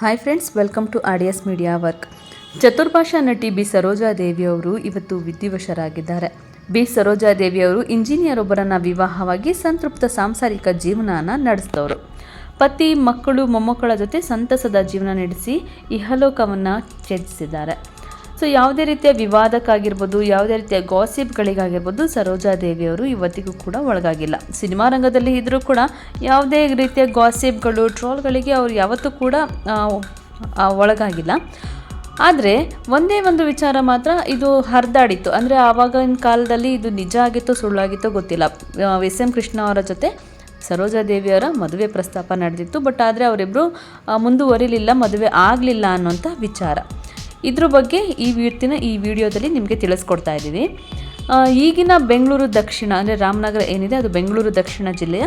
Hi friends welcome to audios media work ಚತುರ್ಭಾಷಾ ನಟಿ B ಸರೋಜಾದೇವಿಯವರು ಇವತ್ತು ವಿಧಿವಶರಾಗಿದ್ದಾರೆ. B ಸರೋಜಾದೇವಿಯವರು engineer ಒಬ್ಬರನ್ನು ವಿವಾಹವಾಗಿ ಸಂತೃಪ್ತ ಸಾಂಸಾರಿಕ ಜೀವನನ ನಡೆಸಿದವರು. ಪತಿ, ಮಕ್ಕಳು, ಮೊಮ್ಮಕ್ಕಳ ಜೊತೆ ಸಂತಸದ ಜೀವನ ನಡೆಸಿ ಇಹಲೋಕವನ್ನು ತ್ಯಜಿಸಿದ್ದಾರೆ. ಸೊ ಯಾವುದೇ ರೀತಿಯ ವಿವಾದಕ್ಕಾಗಿರ್ಬೋದು, ಯಾವುದೇ ರೀತಿಯ ಗಾಸಿಪ್ಗಳಿಗಾಗಿರ್ಬೋದು ಸರೋಜಾ ದೇವಿಯವರು ಇವತ್ತಿಗೂ ಕೂಡ ಒಳಗಾಗಿಲ್ಲ. ಸಿನಿಮಾ ರಂಗದಲ್ಲಿ ಇದ್ದರೂ ಕೂಡ ಯಾವುದೇ ರೀತಿಯ ಗಾಸಿಪ್ಗಳು ಟ್ರೋಲ್ಗಳಿಗೆ ಅವರು ಯಾವತ್ತೂ ಕೂಡ ಒಳಗಾಗಿಲ್ಲ. ಆದರೆ ಒಂದೇ ಒಂದು ವಿಚಾರ ಮಾತ್ರ ಇದು ಹರಿದಾಡಿತ್ತು. ಅಂದರೆ ಆವಾಗಿನ ಕಾಲದಲ್ಲಿ ಇದು ನಿಜ ಆಗಿತ್ತೋ ಸುಳ್ಳಾಗಿತ್ತೋ ಗೊತ್ತಿಲ್ಲ. ಎಸ್ ಎಂ ಕೃಷ್ಣ ಅವರ ಜೊತೆ ಸರೋಜಾ ದೇವಿಯವರ ಮದುವೆ ಪ್ರಸ್ತಾಪ ನಡೆದಿತ್ತು. ಬಟ್ ಆದರೆ ಅವರಿಬ್ಬರು ಮುಂದುವರಿಲಿಲ್ಲ, ಮದುವೆ ಆಗಲಿಲ್ಲ ಅನ್ನೋಂಥ ವಿಚಾರ. ಇದ್ರ ಬಗ್ಗೆ ಈ ಇವತ್ತಿನ ಈ ವಿಡಿಯೋದಲ್ಲಿ ನಿಮಗೆ ತಿಳಿಸ್ಕೊಡ್ತಾ ಇದ್ದೀವಿ ಈಗಿನ ಬೆಂಗಳೂರು ದಕ್ಷಿಣ, ಅಂದರೆ ರಾಮನಗರ ಏನಿದೆ, ಅದು ಬೆಂಗಳೂರು ದಕ್ಷಿಣ ಜಿಲ್ಲೆಯ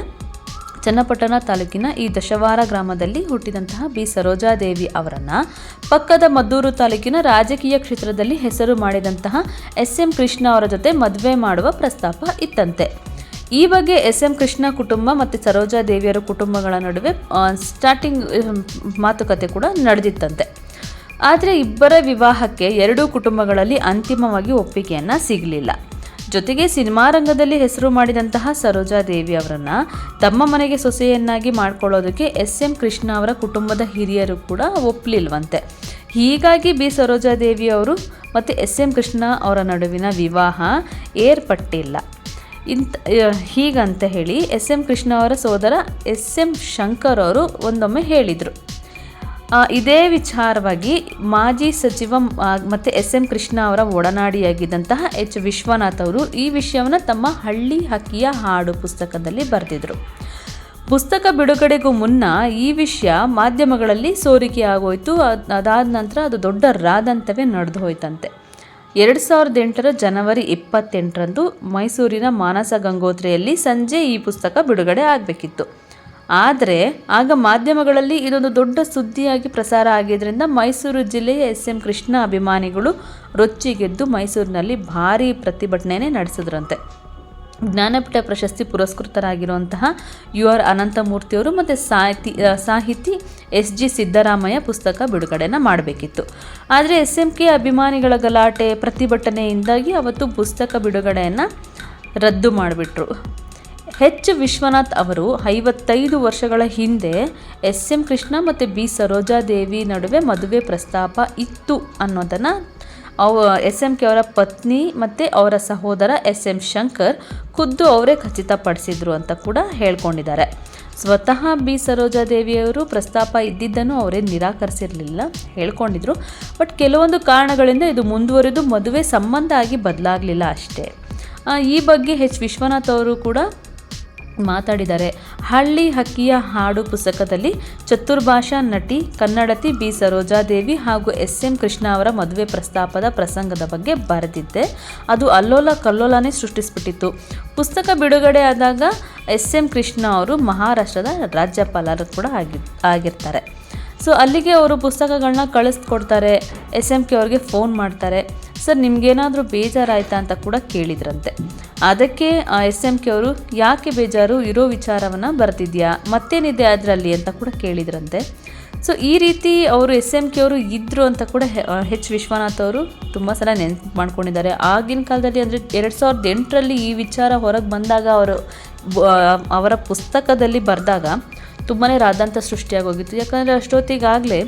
ಚನ್ನಪಟ್ಟಣ ತಾಲೂಕಿನ ಈ ದಶವಾರ ಗ್ರಾಮದಲ್ಲಿ ಹುಟ್ಟಿದಂತಹ ಬಿ. ಸರೋಜಾದೇವಿ ಅವರನ್ನು ಪಕ್ಕದ ಮದ್ದೂರು ತಾಲೂಕಿನ ರಾಜಕೀಯ ಕ್ಷೇತ್ರದಲ್ಲಿ ಹೆಸರು ಮಾಡಿದಂತಹ ಎಸ್. ಎಂ. ಕೃಷ್ಣ ಅವರ ಜೊತೆ ಮದುವೆ ಮಾಡುವ ಪ್ರಸ್ತಾಪ ಇತ್ತಂತೆ. ಈ ಬಗ್ಗೆ ಎಸ್. ಎಂ. ಕೃಷ್ಣ ಕುಟುಂಬ ಮತ್ತು ಸರೋಜಾದೇವಿಯರ ಕುಟುಂಬಗಳ ನಡುವೆ ಸ್ಟಾರ್ಟಿಂಗ್ ಮಾತುಕತೆ ಕೂಡ ನಡೆದಿತ್ತಂತೆ. ಆದರೆ ಇಬ್ಬರ ವಿವಾಹಕ್ಕೆ ಎರಡೂ ಕುಟುಂಬಗಳಲ್ಲಿ ಅಂತಿಮವಾಗಿ ಒಪ್ಪಿಗೆಯನ್ನು ಸಿಗಲಿಲ್ಲ. ಜೊತೆಗೆ ಸಿನಿಮಾ ರಂಗದಲ್ಲಿ ಹೆಸರು ಮಾಡಿದಂತಹ ಸರೋಜಾ ದೇವಿ ಅವರನ್ನು ತಮ್ಮ ಮನೆಗೆ ಸೊಸೆಯನ್ನಾಗಿ ಮಾಡ್ಕೊಳ್ಳೋದಕ್ಕೆ ಎಸ್ ಎಂ ಕೃಷ್ಣ ಅವರ ಕುಟುಂಬದ ಹಿರಿಯರು ಕೂಡ ಒಪ್ಪಲಿಲ್ವಂತೆ ಹೀಗಾಗಿ ಬಿ ಸರೋಜಾ ದೇವಿ ಅವರು ಮತ್ತು ಎಸ್ ಎಂ ಕೃಷ್ಣ ಅವರ ನಡುವಿನ ವಿವಾಹ ಏರ್ಪಟ್ಟಿಲ್ಲ. ಇಂಥ ಹೀಗಂತ ಹೇಳಿ ಎಸ್ ಎಂ ಕೃಷ್ಣ ಅವರ ಸೋದರ ಎಸ್ ಎಂ ಶಂಕರ್ ಅವರು ಒಂದೊಮ್ಮೆ ಹೇಳಿದರು. ಇದೇ ವಿಚಾರವಾಗಿ ಮಾಜಿ ಸಚಿವ ಮತ್ತು ಎಸ್ ಎಂ ಕೃಷ್ಣ ಅವರ ಒಡನಾಡಿಯಾಗಿದ್ದಂತಹ ಎಚ್ ವಿಶ್ವನಾಥ್ ಅವರು ಈ ವಿಷಯವನ್ನು ತಮ್ಮ ಹಳ್ಳಿ ಹಕ್ಕಿಯ ಹಾಡು ಪುಸ್ತಕದಲ್ಲಿ ಬರೆದಿದ್ದರು ಪುಸ್ತಕ ಬಿಡುಗಡೆಗೂ ಮುನ್ನ ಈ ವಿಷಯ ಮಾಧ್ಯಮಗಳಲ್ಲಿ ಸೋರಿಕೆ ಆಗೋಯ್ತು. ಅದಾದ ನಂತರ ಅದು ದೊಡ್ಡ ರಾದಂತವೇ ನಡೆದು ಹೋಯ್ತಂತೆ. ಎರಡು ಸಾವಿರದ ಎಂಟರ ಜನವರಿ ಇಪ್ಪತ್ತೆಂಟರಂದು ಮೈಸೂರಿನ ಮಾನಸ ಗಂಗೋತ್ರಿಯಲ್ಲಿ ಸಂಜೆ ಈ ಪುಸ್ತಕ ಬಿಡುಗಡೆ ಆಗಬೇಕಿತ್ತು. ಆದರೆ ಆಗ ಮಾಧ್ಯಮಗಳಲ್ಲಿ ಇದೊಂದು ದೊಡ್ಡ ಸುದ್ದಿಯಾಗಿ ಪ್ರಸಾರ ಆಗಿದ್ದರಿಂದ ಮೈಸೂರು ಜಿಲ್ಲೆಯ ಎಸ್ ಎಂ ಕೃಷ್ಣ ಅಭಿಮಾನಿಗಳು ರೊಚ್ಚಿಗೆದ್ದು ಮೈಸೂರಿನಲ್ಲಿ ಭಾರೀ ಪ್ರತಿಭಟನೆ ನಡೆಸಿದ್ರಂತೆ. ಜ್ಞಾನಪೀಠ ಪ್ರಶಸ್ತಿ ಪುರಸ್ಕೃತರಾಗಿರುವಂತಹ ಯು ಆರ್ ಅನಂತಮೂರ್ತಿಯವರು ಮತ್ತು ಸಾಹಿತಿ ಸಾಹಿತಿ ಎಸ್ ಜಿ ಸಿದ್ದರಾಮಯ್ಯ ಪುಸ್ತಕ ಬಿಡುಗಡೆಯನ್ನು ಮಾಡಬೇಕಿತ್ತು. ಆದರೆ ಎಸ್ ಎಂ ಕೆ ಅಭಿಮಾನಿಗಳ ಗಲಾಟೆ, ಪ್ರತಿಭಟನೆಯಿಂದಾಗಿ ಅವತ್ತು ಪುಸ್ತಕ ಬಿಡುಗಡೆಯನ್ನು ರದ್ದು ಮಾಡಿಬಿಟ್ರು. ಎಚ್ ವಿಶ್ವನಾಥ್ ಅವರು ಐವತ್ತೈದು ವರ್ಷಗಳ ಹಿಂದೆ ಎಸ್. ಎಂ. ಕೃಷ್ಣ ಮತ್ತು ಬಿ. ಸರೋಜಾದೇವಿ ನಡುವೆ ಮದುವೆ ಪ್ರಸ್ತಾಪ ಇತ್ತು ಅನ್ನೋದನ್ನು ಅವ, ಎಸ್. ಎಂ. ಕೆ ಅವರ ಪತ್ನಿ ಮತ್ತು ಅವರ ಸಹೋದರ ಎಸ್. ಎಂ. ಶಂಕರ್ ಖುದ್ದು ಅವರೇ ಖಚಿತಪಡಿಸಿದ್ರು ಅಂತ ಕೂಡ ಹೇಳ್ಕೊಂಡಿದ್ದಾರೆ. ಸ್ವತಃ ಬಿ. ಸರೋಜಾದೇವಿಯವರು ಪ್ರಸ್ತಾಪ ಇದ್ದಿದ್ದನ್ನು ಅವರೇ ನಿರಾಕರಿಸಿರಲಿಲ್ಲ ಹೇಳ್ಕೊಂಡಿದ್ರು. ಬಟ್ ಕೆಲವೊಂದು ಕಾರಣಗಳಿಂದ ಇದು ಮುಂದುವರಿದು ಮದುವೆ ಸಂಬಂಧ ಆಗಿ ಬದಲಾಗಲಿಲ್ಲ ಅಷ್ಟೇ. ಈ ಬಗ್ಗೆ ಹೆಚ್. ವಿಶ್ವನಾಥ್ ಅವರು ಕೂಡ ಮಾತಾಡಿದ್ದಾರೆ. ಹಳ್ಳಿ ಹಕ್ಕಿಯ ಹಾಡು ಪುಸ್ತಕದಲ್ಲಿ ಚತುರ್ಭಾಷಾ ನಟಿ, ಕನ್ನಡತಿ ಬಿ. ಸರೋಜಾದೇವಿ ಹಾಗೂ ಎಸ್. ಎಂ. ಕೃಷ್ಣ ಅವರ ಮದುವೆ ಪ್ರಸ್ತಾಪದ ಪ್ರಸಂಗದ ಬಗ್ಗೆ ಬರೆದಿದ್ದೆ. ಅದು ಅಲ್ಲೋಲ ಕಲ್ಲೋಲನೇ ಸೃಷ್ಟಿಸ್ಬಿಟ್ಟಿತ್ತು. ಪುಸ್ತಕ ಬಿಡುಗಡೆ ಆದಾಗ ಎಸ್. ಎಂ. ಕೃಷ್ಣ ಅವರು ಮಹಾರಾಷ್ಟ್ರದ ರಾಜ್ಯಪಾಲರು ಕೂಡ ಆಗಿ, ಆಗಿರ್ತಾರೆ. ಸೊ, ಅಲ್ಲಿಗೆ ಅವರು ಪುಸ್ತಕಗಳನ್ನ ಕಳಿಸ್ಕೊಡ್ತಾರೆ. ಎಸ್. ಎಂ. ಕೆ ಅವ್ರಿಗೆ ಫೋನ್ ಮಾಡ್ತಾರೆ. ಸರ್, ನಿಮಗೇನಾದರೂ ಬೇಜಾರಾಯ್ತಾ ಅಂತ ಕೂಡ ಕೇಳಿದ್ರಂತೆ. ಅದಕ್ಕೆ ಎಸ್ ಎಂ ಕೆ ಅವರು, ಯಾಕೆ ಬೇಜಾರು? ಇರೋ ವಿಚಾರವನ್ನು ಬರ್ತಿದ್ಯಾ ಮತ್ತೇನಿದೆ ಅದರಲ್ಲಿ? ಅಂತ ಕೂಡ ಕೇಳಿದ್ರಂತೆ. ಸೊ ಈ ರೀತಿ ಅವರು ಎಸ್ ಎಂ ಕೆ ಅವರು ಇದ್ದರು ಅಂತ ಕೂಡ ಹೆಚ್ ವಿಶ್ವನಾಥ್ ಅವರು ತುಂಬ ಸಲ ನೆನ್ಪು ಮಾಡ್ಕೊಂಡಿದ್ದಾರೆ. ಆಗಿನ ಕಾಲದಲ್ಲಿ ಅಂದರೆ ಎರಡು ಸಾವಿರದ ಎಂಟರಲ್ಲಿ ಈ ವಿಚಾರ ಹೊರಗೆ ಬಂದಾಗ ಅವರು ಅವರ ಪುಸ್ತಕದಲ್ಲಿ ಬರೆದಾಗ ತುಂಬಾ ರಾದಂತ ಸೃಷ್ಟಿಯಾಗೋಗಿತ್ತು. ಯಾಕಂದರೆ ಅಷ್ಟೊತ್ತಿಗಾಗಲೇ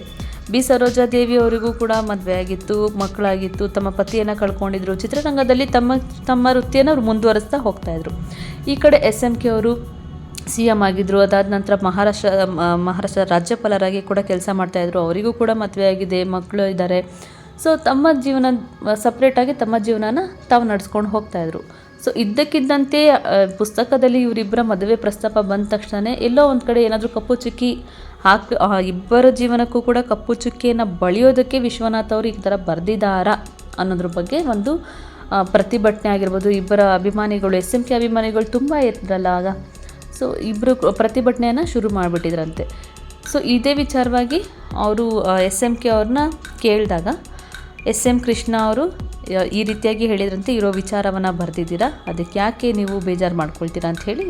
ಬಿ ಸರೋಜಾದೇವಿ ಅವರಿಗೂ ಕೂಡ ಮದುವೆ ಆಗಿತ್ತು, ಮಕ್ಕಳಾಗಿತ್ತು, ತಮ್ಮ ಪತಿಯನ್ನು ಕಳ್ಕೊಂಡಿದ್ರು. ಚಿತ್ರರಂಗದಲ್ಲಿ ತಮ್ಮ ತಮ್ಮ ವೃತ್ತಿಯನ್ನು ಅವರು ಮುಂದುವರಿಸ್ತಾ ಹೋಗ್ತಾಯಿದ್ರು ಈ ಕಡೆ ಎಸ್ ಎಂ ಕೆ ಅವರು ಸಿ ಎಂ ಆಗಿದ್ದರು ಅದಾದ ನಂತರ ಮಹಾರಾಷ್ಟ್ರ ಮಹಾರಾಷ್ಟ್ರ ರಾಜ್ಯಪಾಲರಾಗಿ ಕೂಡ ಕೆಲಸ ಮಾಡ್ತಾಯಿದ್ರು ಅವರಿಗೂ ಕೂಡ ಮದುವೆ ಆಗಿದೆ ಮಕ್ಕಳು ಇದ್ದಾರೆ ಸೊ ತಮ್ಮ ಜೀವನ ಸಪ್ರೇಟಾಗಿ ತಮ್ಮ ಜೀವನನ ತಾವು ನಡೆಸ್ಕೊಂಡು ಹೋಗ್ತಾಯಿದ್ರು ಸೊ ಇದ್ದಕ್ಕಿದ್ದಂತೆ ಪುಸ್ತಕದಲ್ಲಿ ಇವರಿಬ್ಬರ ಮದುವೆ ಪ್ರಸ್ತಾಪ ಬಂದ ತಕ್ಷಣ ಎಲ್ಲೋ ಒಂದು ಕಡೆ ಏನಾದರೂ ಕಪ್ಪು ಚುಕ್ಕಿ ಹಾಕಿ ಇಬ್ಬರ ಜೀವನಕ್ಕೂ ಕೂಡ ಕಪ್ಪು ಚುಕ್ಕಿಯನ್ನು ಬಳಿಯೋದಕ್ಕೆ ವಿಶ್ವನಾಥ್ ಅವರು ಈ ಥರ ಬರೆದಿದ್ದಾರಾ ಅನ್ನೋದ್ರ ಬಗ್ಗೆ ಒಂದು ಪ್ರತಿಭಟನೆ ಆಗಿರ್ಬೋದು, ಇಬ್ಬರ ಅಭಿಮಾನಿಗಳು, ಎಸ್ ಎಂ ಕೆ ಅಭಿಮಾನಿಗಳು ತುಂಬ ಇದ್ರಲ್ಲ ಆಗ. ಸೊ ಇಬ್ಬರು ಪ್ರತಿಭಟನೆಯನ್ನು ಶುರು ಮಾಡಿಬಿಟ್ಟಿದ್ರಂತೆ. ಸೊ ಇದೇ ವಿಚಾರವಾಗಿ ಅವರು ಎಸ್ ಎಂ ಕೆ ಅವ್ರನ್ನ ಕೇಳಿದಾಗ, ಎಸ್ ಎಂ ಕೃಷ್ಣ ಅವರು ಈ ರೀತಿಯಾಗಿ ಹೇಳಿದ್ರಂತೆ, ಇರೋ ವಿಚಾರವನ್ನು ಬರೆದಿದ್ದೀರಾ, ಅದಕ್ಕೆ ಯಾಕೆ ನೀವು ಬೇಜಾರು ಮಾಡ್ಕೊಳ್ತೀರಾ ಅಂತ ಹೇಳಿ,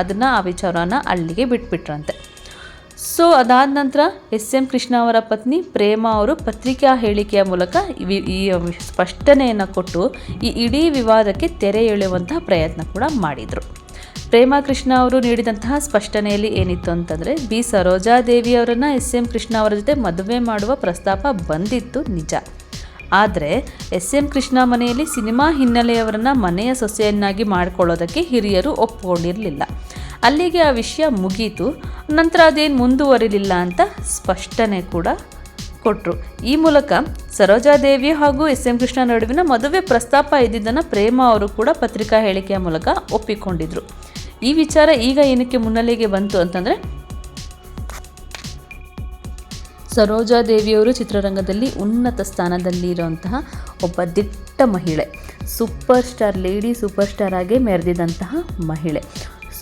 ಅದನ್ನು ಆ ವಿಚಾರನ ಅಲ್ಲಿಗೆ ಬಿಟ್ಬಿಟ್ರಂತೆ. ಸೊ, ಅದಾದ ನಂತರ ಎಸ್ ಎಂ ಕೃಷ್ಣ ಅವರ ಪತ್ನಿ ಪ್ರೇಮ ಅವರು ಪತ್ರಿಕಾ ಹೇಳಿಕೆಯ ಮೂಲಕ ಈ ಸ್ಪಷ್ಟನೆಯನ್ನು ಕೊಟ್ಟು ಈ ಇಡೀ ವಿವಾದಕ್ಕೆ ತೆರೆ ಎಳೆಯುವಂತಹ ಪ್ರಯತ್ನ ಕೂಡ ಮಾಡಿದರು. ಪ್ರೇಮ ಕೃಷ್ಣ ಅವರು ನೀಡಿದಂತಹ ಸ್ಪಷ್ಟನೆಯಲ್ಲಿ ಏನಿತ್ತು ಅಂತಂದರೆ, ಬಿ ಸರೋಜಾದೇವಿ ಅವರನ್ನು ಎಸ್ ಎಂ ಕೃಷ್ಣ ಅವರ ಜೊತೆ ಮದುವೆ ಮಾಡುವ ಪ್ರಸ್ತಾಪ ಬಂದಿತ್ತು ನಿಜ. ಆದರೆ, ಎಸ್ ಎಂ ಕೃಷ್ಣ ಮನೆಯಲ್ಲಿ ಸಿನಿಮಾ ಹಿನ್ನೆಲೆಯವರನ್ನು ಮನೆಯ ಸೊಸೆಯನ್ನಾಗಿ ಮಾಡಿಕೊಳ್ಳೋದಕ್ಕೆ ಹಿರಿಯರು ಒಪ್ಪಿಕೊಂಡಿರಲಿಲ್ಲ ಅಲ್ಲಿಗೆ ಆ ವಿಷಯ ಮುಗೀತು. ನಂತರ ಅದೇನು ಮುಂದುವರಿಲಿಲ್ಲ ಅಂತ ಸ್ಪಷ್ಟನೆ ಕೂಡ ಕೊಟ್ಟರು ಈ ಮೂಲಕ ಸರೋಜಾದೇವಿ ಹಾಗೂ ಎಸ್ ಎಂ ಕೃಷ್ಣ ನಡುವಿನ ಮದುವೆ ಪ್ರಸ್ತಾಪ ಇದ್ದಿದ್ದನ್ನು ಪ್ರೇಮ ಅವರು ಕೂಡ ಪತ್ರಿಕಾ ಹೇಳಿಕೆಯ ಮೂಲಕ ಒಪ್ಪಿಕೊಂಡಿದ್ರು. ಈ ವಿಚಾರ ಈಗ ಏನಕ್ಕೆ ಮುನ್ನೆಲೆಗೆ ಬಂತು ಅಂತಂದರೆ, ಸರೋಜಾದೇವಿಯವರು ಚಿತ್ರರಂಗದಲ್ಲಿ ಉನ್ನತ ಸ್ಥಾನದಲ್ಲಿ ಇರುವಂತಹ ಒಬ್ಬ ದಿಟ್ಟ ಮಹಿಳೆ. Super star, lady super star ಆಗಿ ಮೆರೆದಿದ್ದಂತಹ ಮಹಿಳೆ.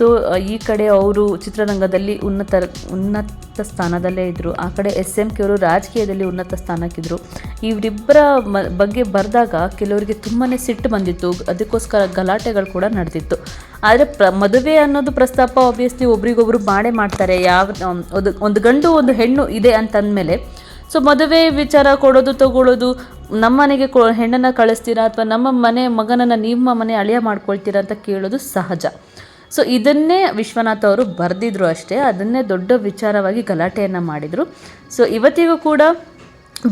ಸೊ ಈ ಕಡೆ ಅವರು ಚಿತ್ರರಂಗದಲ್ಲಿ ಉನ್ನತ ಉನ್ನತ ಸ್ಥಾನದಲ್ಲೇ ಇದ್ದರು ಆ ಕಡೆ ಎಸ್ ಎಂ ಕೆ ಅವರು ರಾಜಕೀಯದಲ್ಲಿ ಉನ್ನತ ಸ್ಥಾನಕ್ಕಿದ್ದರು ಇವರಿಬ್ಬರ ಬಗ್ಗೆ ಬರೆದಾಗ ಕೆಲವರಿಗೆ ತುಂಬಾ ಸಿಟ್ಟು ಬಂದಿತ್ತು. ಅದಕ್ಕೋಸ್ಕರ ಗಲಾಟೆಗಳು ಕೂಡ ನಡೆದಿತ್ತು. ಆದರೆ ಪ್ರ, ಮದುವೆ ಅನ್ನೋದು ಪ್ರಸ್ತಾಪ ಆಬ್ವಿಯಸ್ಲಿ ಒಬ್ರಿಗೊಬ್ರು ಮಾಡೇ ಮಾಡ್ತಾರೆ. ಯಾವ ಒಂದು ಒಂದು ಗಂಡು, ಒಂದು ಹೆಣ್ಣು ಇದೆ ಅಂತಂದಮೇಲೆ. ಸೊ ಮದುವೆ ವಿಚಾರ ಕೊಡೋದು, ತಗೊಳ್ಳೋದು, ನಮ್ಮ ಮನೆಗೆ ಕೊ, ಹೆಣ್ಣನ್ನು ಕಳಿಸ್ತೀರಾ ಅಥವಾ ನಮ್ಮ ಮನೆ, ಮಗನನ್ನು ನಿಮ್ಮ ಮನೆ ಅಳಿಯ ಮಾಡ್ಕೊಳ್ತೀರಾ ಅಂತ ಕೇಳೋದು ಸಹಜ. ಸೊ ಇದನ್ನೇ ವಿಶ್ವನಾಥ್ ಅವರು ಬರೆದಿದ್ರು ಅಷ್ಟೇ, ಅದನ್ನೇ ದೊಡ್ಡ ವಿಚಾರವಾಗಿ ಗಲಾಟೆಯನ್ನು ಮಾಡಿದರು. ಸೊ ಇವತ್ತಿಗೂ ಕೂಡ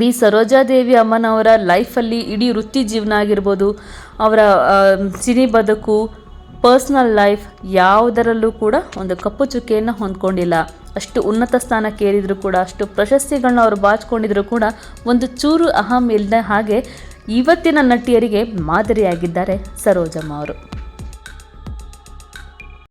ಬಿ ಸರೋಜಾದೇವಿ ಅಮ್ಮನವರ ಲೈಫಲ್ಲಿ ಇಡೀ ವೃತ್ತಿ ಜೀವನ ಆಗಿರ್ಬೋದು, ಅವರ ಸಿನಿ ಬದುಕು, ಪರ್ಸ್ನಲ್ ಲೈಫ್ ಯಾವುದರಲ್ಲೂ ಕೂಡ ಒಂದು ಕಪ್ಪು ಚುಕ್ಕೆಯನ್ನು ಹೊಂದ್ಕೊಂಡಿಲ್ಲ. ಅಷ್ಟು ಉನ್ನತ ಸ್ಥಾನಕ್ಕೆ ಏರಿದ್ರು ಕೂಡ, ಅಷ್ಟು ಪ್ರಶಸ್ತಿಗಳನ್ನ ಅವರು ಬಾಚ್ಕೊಂಡಿದ್ರು ಕೂಡ ಒಂದು ಚೂರು ಅಹಂ ಇಲ್ಲದ ಹಾಗೆ ಇವತ್ತಿನ ನಟಿಯರಿಗೆ ಮಾದರಿಯಾಗಿದ್ದಾರೆ ಸರೋಜಮ್ಮ ಅವರು.